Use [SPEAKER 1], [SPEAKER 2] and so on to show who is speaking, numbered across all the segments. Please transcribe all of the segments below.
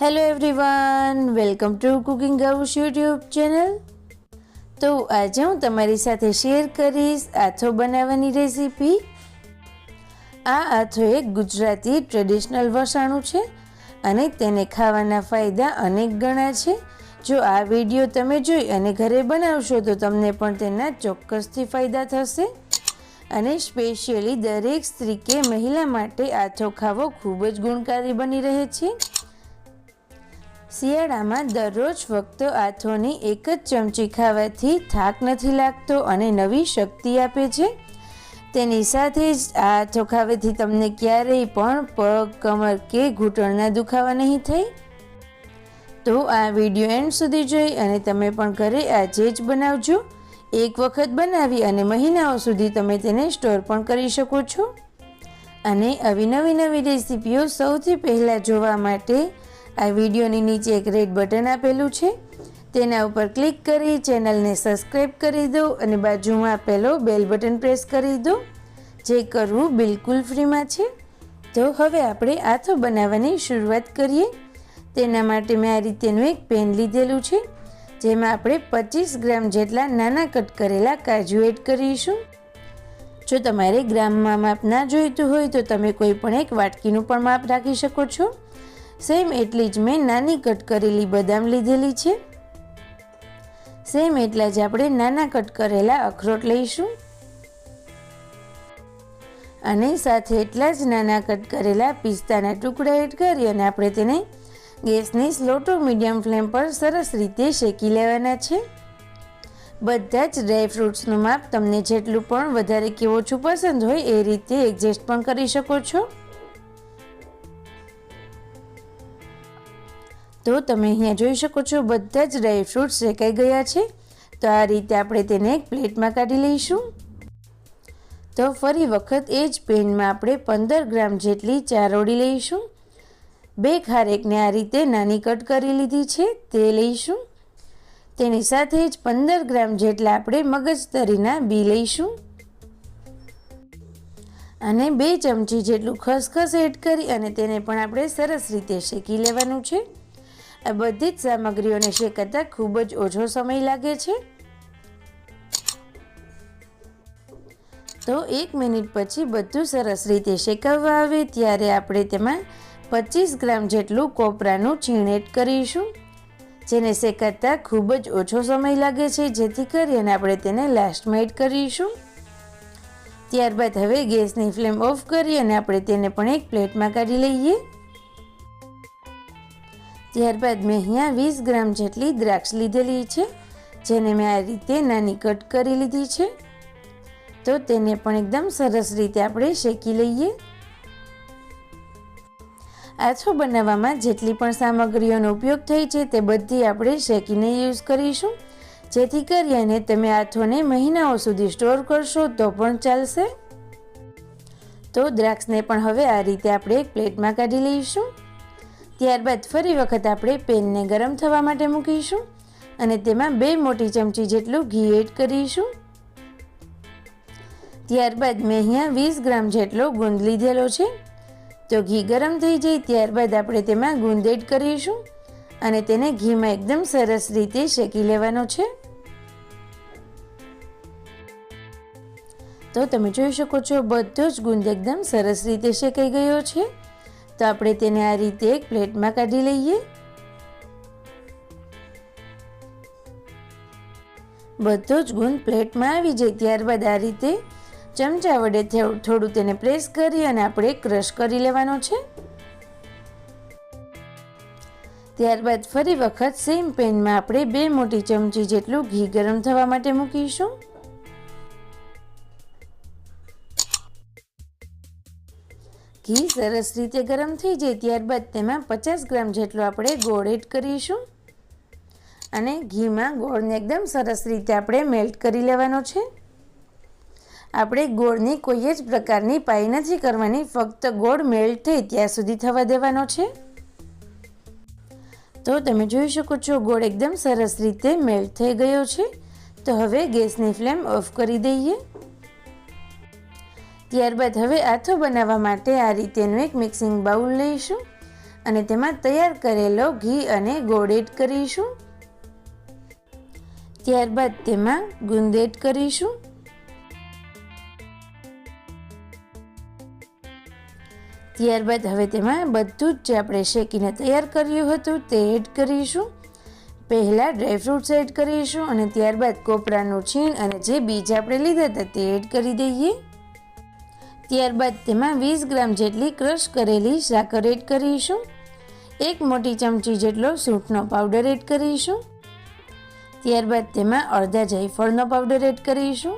[SPEAKER 1] Hello everyone welcome to cooking house YouTube channel તો આજે હું તમારી સાથે શેર કરીશ આથો બનાવવાની રેસીપી આ આથો એક ગુજરાતી ટ્રેડિશનલ વસાણું છે અને તેને ખાવાના ફાયદા અનેક ગણા છે. જો આ વીડિયો તમે જોઈ અને ઘરે બનાવશો તો તમને પણ તેના ચોક્કસથી ફાયદા થશે. અને સ્પેશિયલી દરેક સ્ત્રી કે મહિલા માટે આથો ખાવો ખૂબ જ ગુણકારી બની રહે છે. શિયાળામાં દરરોજ ફક્ત આથોની એક જ ચમચી ખાવાથી થાક નથી લાગતો અને નવી શક્તિ આપે છે. તેની સાથે જ આ આથો ખાવાથી તમને ક્યારેય પણ પગ, કમર કે ઘૂંટણના દુખાવા નહીં થાય. તો આ વીડિયો એન્ડ સુધી જોઈ અને તમે પણ ઘરે આજે જ બનાવજો. એક વખત બનાવી અને મહિનાઓ સુધી તમે તેને સ્ટોર પણ કરી શકો છો. અને આવી નવી નવી રેસીપીઓ સૌથી પહેલાં જોવા માટે આ વિડીયોની નીચે એક રેડ બટન આપેલું છે. તેના ઉપર ક્લિક કરી ચેનલને સબસ્ક્રાઈબ કરી દો અને બાજુમાં આપેલો બેલ બટન પ્રેસ કરી દો, જે કરવું બિલકુલ ફ્રીમાં છે. તો હવે આપણે આથો બનાવવાની શરૂઆત કરીએ. તેના માટે મેં આ રીતેનું એક પેન લીધેલું છે, જેમાં આપણે પચીસ ગ્રામ જેટલા નાના કટ કરેલા કાજુ એડ કરીશું. જો તમારે ગ્રામમાં માપ ના જોઈતું હોય તો તમે કોઈ પણ એક વાટકીનું પણ માપ રાખી શકો છો. સેમ એટલી જ મેં નાની કટ કરેલી બદામ લીધેલી છે. સેમ એટલા જ આપણે નાના કટ કરેલા અખરોટ લઈશું. અને સાથે એટલા જ નાના કટ કરેલા પિસ્તાના ટુકડા એડ કરી અને આપણે તેને ગેસની સ્લો ટુ મીડિયમ ફ્લેમ પર સરસ રીતે શેકી લેવાના છે. બધા જ ડ્રાય ફ્રૂટ્સનું માપ તમને જેટલું પણ વધારે કે ઓછું પસંદ હોય એ રીતે એડજસ્ટ પણ કરી શકો છો. તો તમે અહીંયા જોઈ શકો છો, બધા જ ડ્રાય ફ્રૂટ્સ શેકાઈ ગયા છે. તો આ રીતે આપણે તેને એક પ્લેટમાં કાઢી લઈશું. તો ફરી વખત એ જ પેનમાં આપણે પંદર ગ્રામ જેટલી ચારોડી લઈશું. બે ખારેકને આ રીતે નાની કટ કરી લીધી છે, તે લઈશું. તેની સાથે જ પંદર ગ્રામ જેટલા આપણે મગજતરીના બી લઈશું. અને બે ચમચી જેટલું ખસખસ એડ કરી અને તેને પણ આપણે સરસ રીતે શેકી લેવાનું છે. આ બધી જ સામગ્રીઓને શેકાતા ખૂબ જ ઓછો સમય લાગે છે. તો એક મિનિટ પછી બધું સરસ રીતે શેકાવવા આવે ત્યારે આપણે તેમાં પચીસ ગ્રામ જેટલું કોપરાનું છીણ એડ કરીશું, જેને શેકાતા ખૂબ જ ઓછો સમય લાગે છે, જેથી કરી અને આપણે તેને લાસ્ટમાં એડ કરીશું. ત્યારબાદ હવે ગેસની ફ્લેમ ઓફ કરી અને આપણે તેને પણ એક પ્લેટમાં કાઢી લઈએ. ત્યારબાદ મેં અહીંયા વીસ ગ્રામ જેટલી દ્રાક્ષ લીધેલી છે, જેને મેં આ રીતે નાની કટ કરી લીધી છે. તો તેને પણ એકદમ સરસ રીતે આપણે શેકી લઈએ. આછો બનાવવામાં જેટલી પણ સામગ્રીઓનો ઉપયોગ થઈ છે તે બધી આપણે શેકીને યુઝ કરીશું. જેથી કરીને તમે આથોને મહિનાઓ સુધી સ્ટોર કરશો તો પણ ચાલશે. તો દ્રાક્ષને પણ હવે આ રીતે આપણે એક પ્લેટમાં કાઢી લઈશું. ત્યારબાદ ફરી વખત આપણે પેનને ગરમ થવા માટે મૂકીશું અને તેમાં બે મોટી ચમચી જેટલું ઘી એડ કરીશું. ત્યારબાદ મેં અહીંયા વીસ ગ્રામ જેટલો ગુંદ લીધેલો છે. તો ઘી ગરમ થઈ જાય ત્યારબાદ આપણે તેમાં ગુંદ એડ કરીશું અને તેને ઘીમાં એકદમ સરસ રીતે શેકી લેવાનો છે. તો તમે જોઈ શકો છો બધો જ ગુંદ એકદમ સરસ રીતે શેકાઈ ગયો છે. તો આપણે તેને આ રીતે એક પ્લેટમાં કાઢી લઈએ. બધો જ ગુંદ પ્લેટમાં આવી જાય ત્યારબાદ આ રીતે ચમચા વડે થોડું તેને પ્રેસ કરી અને આપણે ક્રશ કરી લેવાનો છે. ત્યારબાદ ફરી વખત સેમ પેનમાં આપણે બે મોટી ચમચી જેટલું ઘી ગરમ થવા માટે મૂકીશું. ઘી સરસ રીતે ગરમ થઈ જાય ત્યારબાદ તેમાં પચાસ ગ્રામ જેટલો આપણે ગોળ એડ કરીશું. અને ઘીમાં ગોળને એકદમ સરસ રીતે આપણે મેલ્ટ કરી લેવાનો છે. આપણે ગોળની કોઈ જ પ્રકારની પાઈ નથી કરવાની, ફક્ત ગોળ મેલ્ટ થઈ ત્યાં સુધી થવા દેવાનો છે. તો તમે જોઈ શકો છો ગોળ એકદમ સરસ રીતે મેલ્ટ થઈ ગયો છે. તો હવે ગેસની ફ્લેમ ઓફ કરી દઈએ. ત્યારબાદ હવે આથો બનાવવા માટે આ રીતેનું એક મિક્સિંગ બાઉલ લઈશું અને તેમાં તૈયાર કરેલો ઘી અને ગોળ એડ કરીશું. ત્યારબાદ તેમાં ગુંદ એડ કરીશું. ત્યારબાદ હવે તેમાં બધું જ જે આપણે શેકીને તૈયાર કર્યું હતું તે એડ કરીશું. પહેલાં ડ્રાયફ્રૂટ્સ એડ કરીશું અને ત્યારબાદ કોપરાનું છીણ અને જે બીજ આપણે લીધા હતા તે એડ કરી દઈએ. ત્યારબાદ તેમાં વીસ ગ્રામ જેટલી ક્રશ કરેલી સાકર એડ કરીશું. એક મોટી ચમચી જેટલો સૂંઠનો પાવડર એડ કરીશું. ત્યારબાદ તેમાં અડધા જાયફળનો પાવડર એડ કરીશું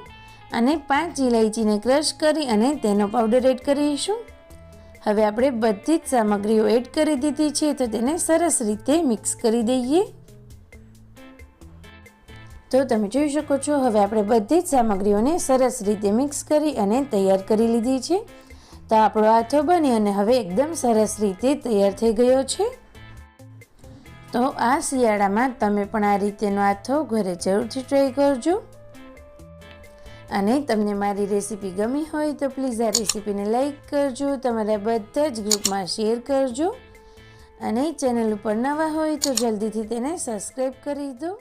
[SPEAKER 1] અને પાંચ ઇલાયચીને ક્રશ કરી અને તેનો પાવડર એડ કરીશું. હવે આપણે બધી જ સામગ્રીઓ એડ કરી દીધી છે તો તેને સરસ રીતે મિક્સ કરી દઈએ. તો તમે જોઈ શકો છો, હવે આપણે બધી જ સામગ્રીઓને સરસ રીતે મિક્સ કરી અને તૈયાર કરી લીધી છે. તો આપણો આથો બની અને હવે એકદમ સરસ રીતે તૈયાર થઈ ગયો છે. તો આ શિયાળામાં તમે પણ આ રીતેનો આથો ઘરે જરૂરથી ટ્રાય કરજો. અને તમને મારી રેસીપી ગમી હોય તો પ્લીઝ આ રેસીપીને લાઇક કરજો, તમારા બધા જ ગ્રુપમાં શેર કરજો. અને ચેનલ ઉપર નવા હોય તો જલ્દીથી તેને સબસ્ક્રાઈબ કરી દો.